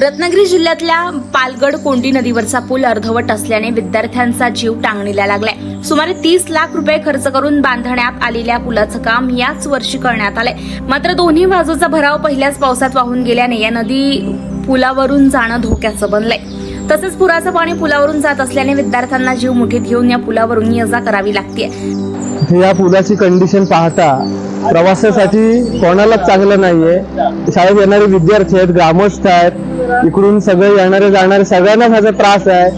रत्नागिरी जिल्ह्यातल्या पालगड कोंडी नदीवरचा पूल अर्धवट असल्याने विद्यार्थ्यांचा जीव टांगणीला लागलाय. सुमारे तीस लाख रुपये खर्च करून बांधण्यात आलेल्या पुलाचं काम याच वर्षी करण्यात आलंय. मात्र दोन्ही बाजूचा भराव पहिल्याच पावसात वाहून गेल्याने या नदी पुलावरून जाणं धोक्याचं बनलंय. तसेच पुराचं पाणी पुलावरून जात असल्याने विद्यार्थ्यांना जीव मुठीत घेऊन या पुलावरून ये जा करावी लागते या पुलाची कंडिशन पाहता प्रवासासाठी कोणालाच चांगलं नाहीये. शाळेत येणारे विद्यार्थी आहेत ग्रामस्थ आहेत इकडून सगळे येणारे जाणारे सगळ्यांनाच ह्याचा त्रास आहे.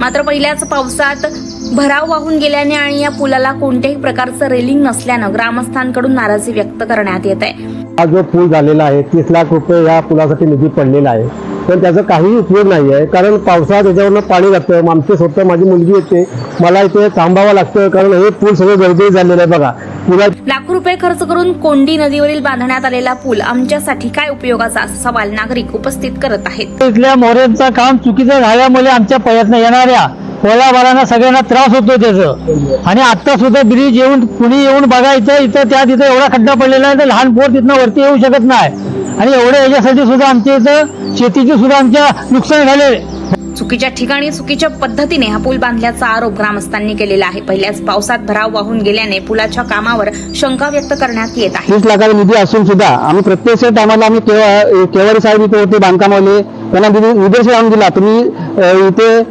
मात्र पहिल्याच पावसात भराव वाहून गेल्याने आणि या पुलाला कोणत्याही प्रकारचं रेलिंग नसल्यानं ग्रामस्थांकडून नाराजी व्यक्त करण्यात येत आहे. हा जो पूल झालेला आहे तीस लाख रुपये या पुलासाठी निधी पडलेला आहे. पण त्याचा काही उपयोग नाही आहे कारण पावसाळ्यात त्याच्यावरनं पाणी लागतं आमचे स्वतः माझी मुलगी येते मला इथे थांबावं लागतं कारण हे पूल सगळं गरजेचं झालेलं आहे. बघा लाखो रुपये खर्च करून कोंडी नदीवरील बांधण्यात आलेला पूल आमच्यासाठी काय उपयोगाचा असा सवाल नागरिक उपस्थित करत आहेत. इथल्या मोऱ्यांचं काम चुकीचं झाल्यामुळे आमच्या प्रयत्न येणाऱ्या पोलाबारांना सगळ्यांना त्रास होतो त्याचं. आणि आता सुद्धा ब्रिज येऊन कुणी येऊन बघायचं इथं त्या तिथं एवढा खड्डा पडलेला आहे तर लहान पोर तिथनं वरती येऊ शकत नाही. आणि एवढ्या याच्यासाठी सुद्धा आमच्या इथं शेतीची सुद्धा आमच्या नुकसान झाले चुकीच्या ठिकाणी चुकीच्या पद्धतीने हा पूल बांधल्याचा आरोप ग्रामस्थांनी केलेला आहे. पहिल्याच पावसात भराव वाहून गेल्याने पुलाच्या कामावर शंका व्यक्त करण्यात येत आहे. वीस लाखाचा निधी असून सुद्धा आम्ही प्रत्यक्ष टायमाला आम्ही केवा- केवारी साहेब इथे होते बांधकामवाले. त्यांना निधी- निर्देश लावून दिला तुम्ही अ, इथे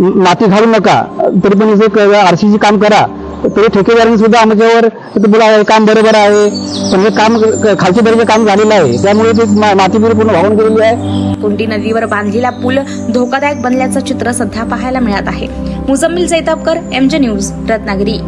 माती घालू नका. तरी पण इथे आरसीची काम करा. तरी ठेकेदारांनी सुद्धा आमच्यावर बोला काम बरोबर आहे. पण हे काम क- खालच्या काम झालेलं आहे. त्यामुळे ते मा- माती पूर्ण वाहून गेलेली आहे. कुंडी नदीवर बांधलेला पूल धोकादायक बनल्याचं चित्र सध्या पाहायला मिळत आहे. Muzammil Jaitabkar MJ news Ratnagiri.